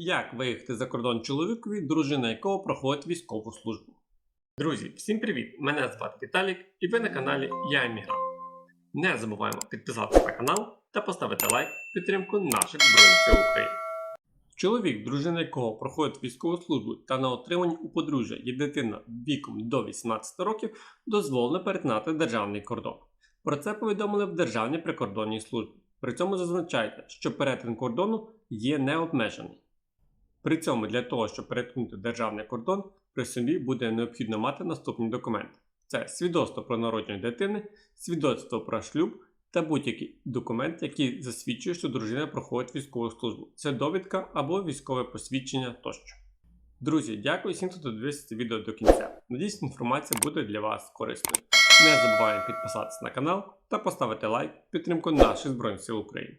Як виїхати за кордон чоловікові, дружина якого проходить військову службу? Друзі, всім привіт! Мене звати Віталік і ви на каналі Я Емігрант. Не забуваємо підписатися на канал та поставити лайк підтримку наших Збройних сил України. Чоловік, дружина якого проходить військову службу та на отриманні у подружжя є дитина віком до 18 років, дозволено перетинати державний кордон. Про це повідомили в Державній прикордонній службі. При цьому зазначається, що перетин кордону є необмежений. При цьому для того, щоб перетнути державний кордон, при собі буде необхідно мати наступні документи: це свідоцтво про народження дитини, свідоцтво про шлюб та будь-який документ, який засвідчує, що дружина проходить військову службу. Це довідка або військове посвідчення тощо. Друзі, дякую всім, хто додивився це відео до кінця. Надіюсь, інформація буде для вас корисною. Не забуваємо підписатися на канал та поставити лайк підтримку наших Збройних сил України.